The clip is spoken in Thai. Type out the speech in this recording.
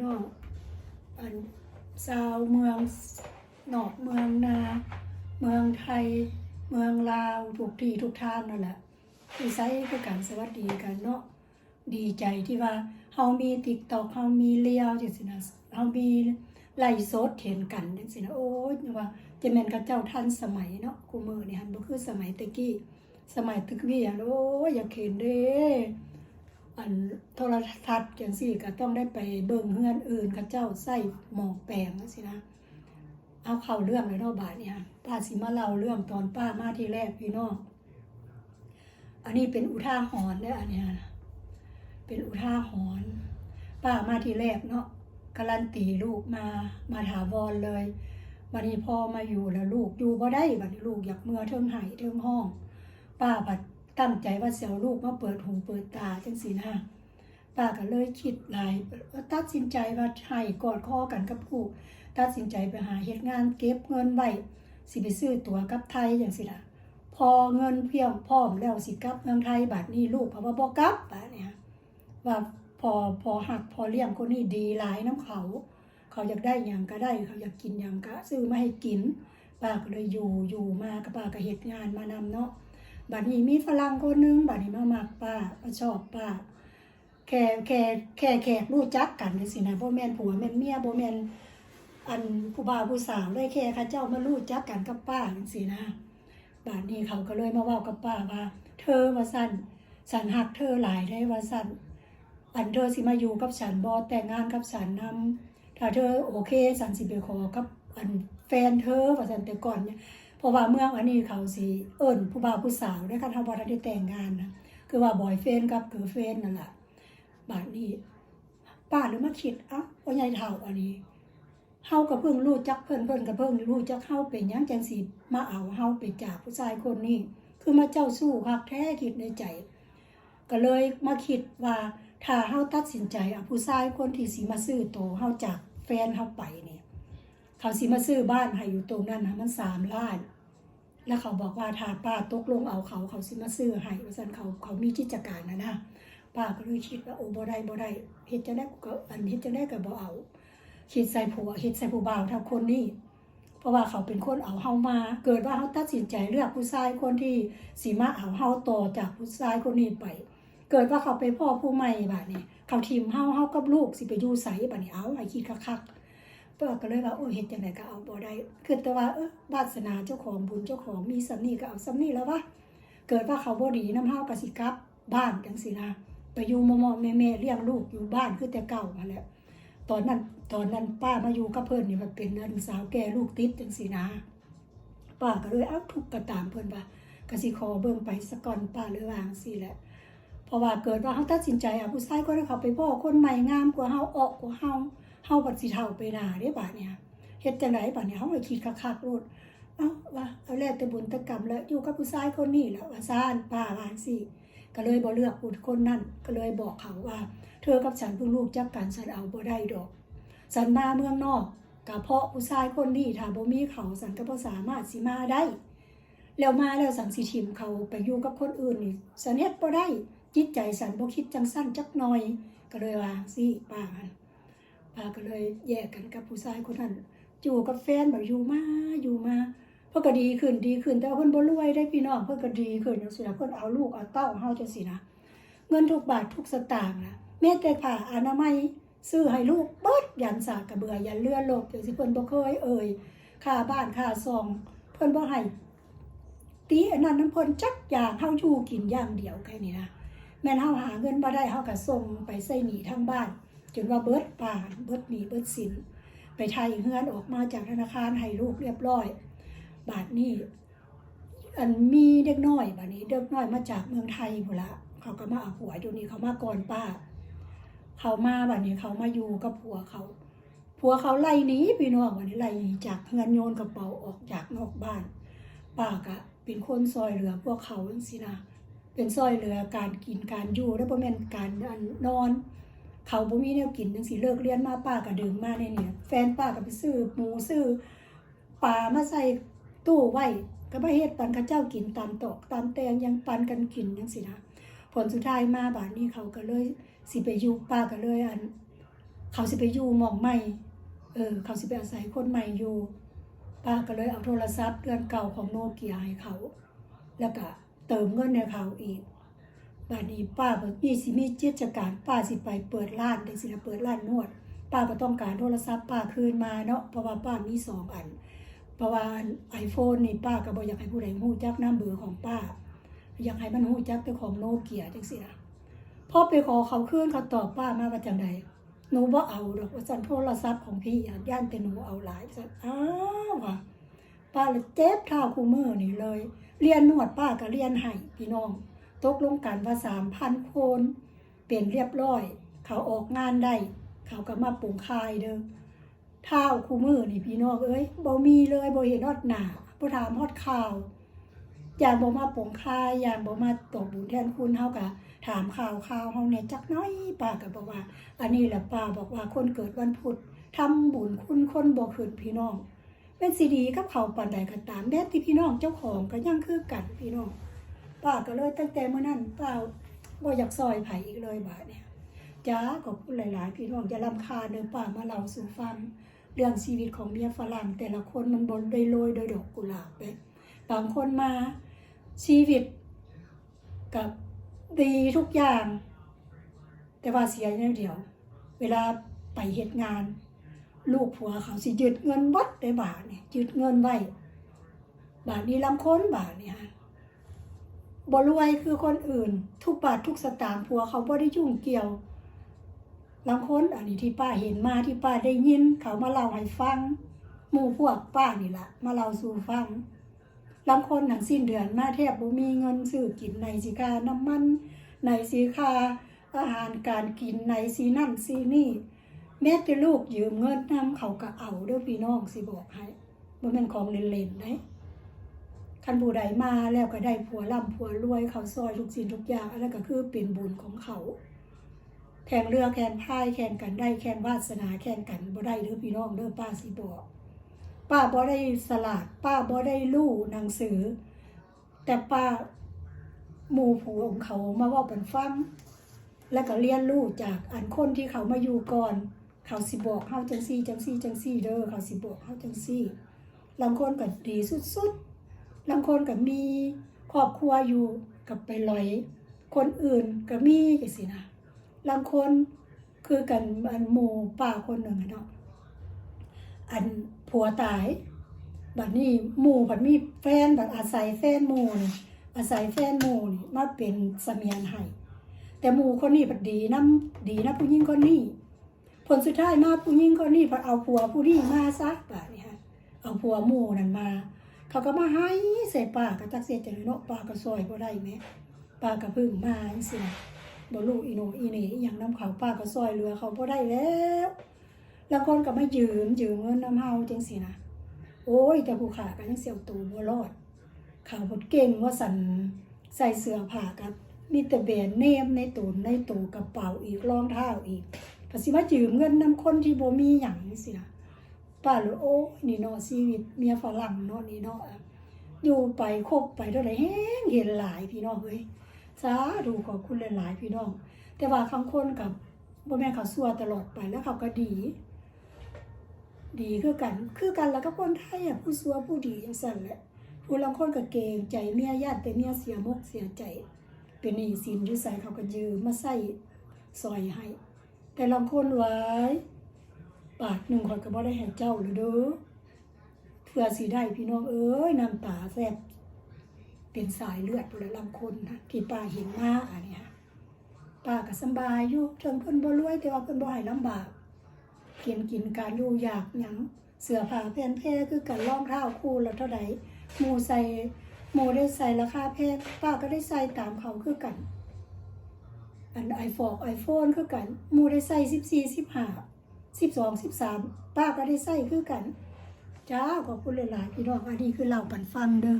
น้องอันชาวเมืองนอกเมืองนา เมืองไทย เมืองลาวทุกที่ทุกทางนั่นแหละที่ใช้คือการสวัสดีกันเนาะดีใจที่ว่าเฮามี TikTok เฮามีเลียวจังซี่นะเฮามีไลฟ์สดเห็นกันจังซี่นะโอ้ยว่าจะแม่นกับเจ้าทันสมัยเนาะกูมือนี่หันบ่คือสมัยตะกี้สมัยตะกี้อะโอ้ยอยากเห็นเด้ อันโทรทัศน์จังซี่ก็ต้องได้ไปเบิ่งเฮือนอื่นเขาเจ้าใส่หมอกแปลงจังซี่นะ เอาเข้าเรื่องเลยเนาะบาดเนี่ยป้าสิมาเล่าเรื่องตอนป้ามาที่แรกพี่น้องอันนี้เป็นอุทาหรณ์เด้ออันเนี้ยเป็นอุทาหรณ์ป้ามาที่แรกเนาะการันตีลูกมามาถาวรเลยบัดนี้พอมาอยู่แล้วลูกอยู่บ่ได้บัดนี้ลูกอยากเมื่อเทิงไห้เทิงห้อง ป้าบัด ตั้งใจว่าเสียวลูกมาเปิดหูเปิดตาจังสีนะป้าก็เลยคิดหลายตัดสินใจว่าให้กอดคอกันกับลูกตัดสินใจไปหาเฮ็ดงานเก็บเงินไว้สิไปซื้อตั๋วกับไทยอย่างสิละพอเงินเพียงพร้อมแล้วสิกลับเมืองไทยบัดนี้ลูกเพราะว่าบ่กลับบัดเนี่ยว่าพอพอหักพอเลี้ยงคนนี้ดีหลายน้ำเขา เขาอยากได้หยังก็ได้เขาอยากกินหยังก็ซื้อมาให้กินป้าก็เลยอยู่อยู่มากับป้าก็เฮ็ดงานมานำเนาะ บัดนี้มีฝรั่งคนหนึงบัดนี้มามักป้ามาชอบป้าแค่แค่แค่แขกรู้จักกันจังซี่นะบ่แม่นผัวแม่นเมียบ่แม่นอันผู้บ่าวผู้สาวเลยแค่เขาเจ้ามารู้จักกันกับป้าจังซี่นะบัดนี้เขาก็เลยมาเว้ากับป้าว่า เธอว่าซั่นฉันฮักเธอหลายได้ว่าซั่นอันเธอสิมาอยู่กับฉันบ่แต่งงานกับฉันนำถ้าเธอโอเคฉันสิไปขอกับอันแฟนเธอว่าซั่นแต่ก่อนเนี่ย เพราะว่าเมืองอันนี้เขาสิเอิ้นผู้บ่าวผู้สาวได้วยกันทำบ่ได้แต่งงานนะคือว่าบอยเฟนกับเกิร์ลเฟนนั่นแหละบาดนี้ป้าหรือมาคิดอ้าว่าใหญ่เฒ่าอันนี้เฮาก็เพิ่งรู้จักเพิ่นเพิ่นก็เพิ่งรู้จักเฮาเป็นหยังจังสิมาเอาเฮาไปจากผู้ชายคนนี้คือมาเจ้าสู้คักแท้คิดในใจ ก็เลยมาคิดว่าถ้าเฮาตัดสินใจเอาผู้ชายคนที่สิมาซื้อโตวเฮาจากแฟนเฮาไปนี่ เขาสิมาซื้อบ้านให้อยู่ตรงนั้นนะมันสามล้าน แล้วเขาบอกว่าถ้าป้าตกลงเอาเขาเขาสิมาซื้อให้ว่าซั่นเขาเขามีกิจการนะนะป้าก็เลยคิดว่าโอ้บ่ได้บ่ได้เฮ็ดจังได๋ก็อันเฮ็ดจังได๋ก็บ่เอาคิดใส่ผัวเฮ็ดใส่ผู้บ่าวเท่าคนนี้เพราะว่าเขาเป็นคนเอาเฮามา เกิดว่าเฮาตัดสินใจเลือกผู้ชายคนที่สิมาเอาเฮาต่อจากผู้ชายคนนี้ไป เกิดว่าเขาไปพ่อผู้ใหม่บัดนี้เขาทิมเฮาเฮากับลูกสิไปอยู่ไสบัดนี้เอาให้คิดคักๆ ป้าก็เลยว่าโอ้เฮ็ดจังไดก็เอาบ่ได้คือแต่ว่าเออวาสนาเจ้าของบุญเจ้าของมีสำนี้ก็เอาสำนี้แล้ววะเกิดว่าเขาบ่ดีน้ำเฮาก็สิกลับ บ้านจังซี่นะไปอยู่มอๆแม่ๆเลี้ยงลูกอยู่บ้านคือแต่เก่ามาแล้วตอนนั้นตอนนั้นป้ามาอยู่กับเพิ่นนี่มันเป็นอันสาวแก่ลูกติดจังซี่นะป้าก็เลยเอาทุกข์ก็ตามเพิ่นว่าก็สิขอเบิ่งไปสก่อนป้าเลยว่างซี่แหละเพราะว่าเกิดว่าเขาตัดสินใจเอาผู้ชายคนนั้เขาไปพ่อคนใหม่งามกว่าเฮาออกกว่าเฮา เฮาบัดสิเฒ่าไปหนาเด้บาดเนี่ยเฮ็ดจังไดบัดเนี่ยเฮาก็คิดคักๆโลดเอ้าว่าเอาแล้วแต่บุญตกรรมแล้วอยู่กับผู้ชายคนนี้แล้วว่าซ่านป้าว่าจังซี่ก็เลยบ่เลือกผู้คนนั้นก็เลยบอกเขาว่า เธอกับฉันเพิ่งรู้จักกันฉันเอาบ่ได้ดอกฉันมาเมืองนอกก็เพราะผู้ชายคนนี้ถ้าบ่มีเขาฉันก็บ่สามารถสิมาได้แล้วมาแล้วสันสิทิมเขาไปอยู่กับคนอื่นนี่ฉันเฮ็ดบ่ได้จิตใจฉันบ่คิดจังสั้นจักหน่อย ก็เลยว่าสิป้าหั่น ป้าก็เลยแยกกันกับผู้ชายคนนั้นอยู่กับแฟนแบบอยู่มาอยู่มาเพิ่นก็ดีขึ้นดีขึ้น แต่เพิ่อนบ่รวยได้พี่น้องเพิ่นก็ดีขึ้นจังซี่นะเพิ่นเอาลูกเอาเต้าเฮาจังซี่นะเงินทุกบาททุกสตางค์นะแม้แต่ผ้าอนามัยซื้อให้ลูกเบิดยันสากกระเบือยันเรือดลบจังซี่เพิ่อนบ่เคยเอ่ยค่าบ้านค่าซอง เพิ่อนบ่ให้ตีอันนั้นน้ำเพิ่นจักอย่างเฮาอยู่กินอย่างเดียวแค่นี้นะแม่นเฮาหาเงินบ่ได้เฮาก็ส่งไปใส่หนี้ทางบ้าน จนว่าเบิดป่านเบิดหนีเบิดสิน ไปไทยเฮือนออกมาจากธนาคารให้ลูกเรียบร้อย บาทนี้อันมีเด็กน้อยบาดนี้เด็กน้อยมาจากเมืองไทยพุ่นละเขาก็มาเอาผัวอยู่นี่เขามาก่อนป้า เขามาบาดนี้เขามาอยู่กับผัวเขาผัวเขาไล่หนีพี่น้องวันนี้ไล่หนีจากเฮือนโยนกระเป๋าออกจากนอกบ้าน ป้าก็เป็นคนซอยเหลือพวกเขาจังซี่นะเป็นซอยเหลือการกินการอยู่แล้วบ่แม่นการนอน เขาบ่มีแนวกินจังสิเลิกเรียนมาป้าก็ดื่มมาเนี่ยเนี่ยแฟนป้าก็ไปซื้อหมูซื้อปลามาใส่ตู้ไว้ก็มาเฮ็ดปันเขาเจ้ากินตามตอกตามแตงยังปันกันกินจังสินะผลสุดท้ายมาบาดนี้เขาก็เลยสิไปอยู่ป้าก็เลยอัน เขาสิไปอยู่หมองใหม่เออเขาสิไปอาศัยคนใหม่อยู่ ป้าก็เลยเอาโทรศัพท์เรือนเก่าของโนเกียให้เขา แล้วก็เติมเงินในเขาอีก บัดนี้ป้าบ่มีสิมีจิตการป้าสิไปเปิดร้านได้สินะเปิดร้านนวด ป้าก็ต้องการโทรศัพท์ป้าคืนมาเนาะเพราะว่าป้ามีสองอัน เพราะว่าไอโฟนนี่ป้าก็บ่อยากให้ผู้ใดฮู้จักน้ำเบอร์ของป้า อยากให้มันฮู้จักแต่ของโนเกียจังซี่นะพอไปขอเขาคืนเขาตอบป้ามาว่าจังใดหนูบ่เอาดอกว่าซั่นโทรศัพท์ของพี่อะย่านแต่หนูเอาหลายซั่นอ้าวว่ะป้าเลยเจ็บเท้าคู่มือนี่เลย เรียนนวดป้าก็เรียนให้พี่น้อง ตกลงกันว่า3,000คนเป็นเรียบร้อย เขาออกงานได้ เขาก็มาปรุงคายเด้อเท้าคู่มือนี่พี่น้องเอ้ยบ่มีเลยบ่เห็นฮอดหนาบ่ถามฮอดข่าว อย่างบ่มาปุงคายอย่างบ่มาตบบุญแทนคุณเฮาก็ถามข่าวข่าวเฮาเนี่ยจักน้อยป้าก็บอกว่า อันนี้แหละป้าบอกว่าคนเกิดวันพุธทำบุญคุณคนบ่ขึ้นพี่น้องเป็นสิดีกับเขาปานใดก็ตามแม้ที่พี่น้องเจ้าของก็ยังคือกันพี่น้อง ป้าก็เลยตั้งแต่เมื้อนั้นป้าบ่อยากซอยไผอีกเลยบาดเนี่ยจ้าขอบคุณหลาย ๆ พี่น้องอย่ารำคาเด้อป้ามาเล่าสู่ฟังเรื่องชีวิตของเมียฝรั่งแต่ละคนมันบนได้โรยโดยดอกกุหลาบไปบางคนมาชีวิตกับดีทุกอย่าง แต่ว่าเสียอย่างเดียว เวลาไปเหตุงาน ลูกผัวเขาสิยึดเงินวัดได้บาทเนี่ยยึดเงินไว้บาทนี้ลำค้นบาทเนี่ย บ่รวยคือคนอื่น ทุกบาททุกสตางค์ผัวเขาบ่ได้ยุ่งเกี่ยวบางคนอันนี้ที่ป้าเห็นมาที่ป้าได้ยิน เขามาเล่าให้ฟังหมู่พวกป้านี่ละมาเล่าสู่ฟังบางคนหนังสิ้นเดือนมาแทบบ่มีเงินซื้อกินในสิคาน้ำมันในสิค่าอาหารการกินในสีนั่นสีนี่ แม้แต่ลูกยืมเงินนำเขาก็เอาเด้อพี่น้องสิบอกให้บ่แม่นของเล่นๆเด้ คันผู้ใดมาแล้วก็ได้ผัวร่ำผัวรวยเขาซอยทุกสิ่งทุกอย่างอันนั้นก็คือเป็นบุญของเขา แข่งเรือแข่งพายแข่งกันได้แข่งวาสนาแข่งกันบ่ได้เด้อพี่น้องเด้อป้าสิบอกป้าบ่ได้สลาดป้าบ่ได้ลู่หนังสือ แต่ป้าหมู่ผัวของเขามาว่าเป็นฟังแล้วก็เรียนรู้จากอันคนที่เขามาอยู่ก่อน เขาสิบอกเฮาจังซี่จังซี่จังซี่เด้อเขาสิบอกเฮาจังซี่ลางคนก็ดีสุดๆ ลางคนก็มีครอบครัวอยู่กับไปลอย คนอื่นก็มีจังซี่นะบางคนคือกันอันหมู่ป่าคนหนึ่งเนาะอันผัวตายบัดนี้หมู่บัดมีแฟนบัดอาศัยแฟนหมู่นี่อาศัยแฟนหมู่นี่มาเป็นเสมียนให้แต่หมู่คนนี้บัดดีน้ำดีนะผู้หญิงคนนี้ผลสุดท้ายมาผู้หญิงคนนี้บัดเอาผัวผู้นี้มาซะบัดนี้ฮะเอาผัวหมู่นั่นมา เขาก็มาให้ใส่ปาก็ตักเสียจังเนาะปาก็ซอยบ่ได้แหมปาก็เพึ่งมาจังซี่นะบ่ลูกอีโนอีเนี่อย่างน้ำเขาปาก็ซอยเรือเขาบ่ได้แล้ว แล้วคนก็มายืมยืมเงินน้ำเฮาจังซี่นะโอ้ยแต่ผู้ขาก็ยังเสียวตูบ่รอดเขาวบ่เก่งว่าสันใส่เสื้อผ้ากับมีแต่แบรนด์เนมในตูนในตูกระเป๋าอีกรองเท้าอีกก็สิมายืมเงินนำคนที่บ่มีหยังจังซี่นะ ป้าเลยโอ้นี่เนาะชีวิตเมียฝรั่งเนาะนี่เนาะอยู่ไปคบไปเท่าใดแฮงเห็นหลายพี่น้องเอ้ยสาธุขอบคุณหลายๆพี่น้อง แต่ว่าบางคนกับบ่แม่เขาซัวตลอดไปแล้วเขาก็ดี ดีคือกัน คือกันแล้วก็คนไทยอะผู้ซัวผู้ดีจังซั่นแหละผู้ลางคนก็เกงใจเมียญาติแต่เมียเสียมกเสียใจ เป็นหนี้สินยู่ใส่เขาก็ยืมมาใส่ซอยให้ แต่ลางคนไว้ บาทหนึ่งข่อยก็บ่ได้ให้เจ้าเลยเด้อเพื่อสิได้พี่น้องเอ้ยน้ำตาแซ่บเป็นสายเลือดผู้ละลำคนนะที่ป้าเห็นมาอันนี้ป้าก็สบายอยู่ถึงเพิ่นบ่รวยแต่ว่าเพิ่นบ่ให้ลำบากกินกินการอยู่อยากหยังเสื้อผ้าแพนแพ้คือกันรองเท้าคู่ละเท่าใดหมูใส่หมูได้ใส่ราคาแพงป้าก็ได้ใส่ตามเขาคือกัน อันไอโฟอกไอโฟนคือกันหมูได้ใส่ สิบสองสิบสามป้าก็ได้ใส่คือกัน จ้าขอบคุณหลายๆพี่น้องอันนี้คือเราปันฟังเด้อ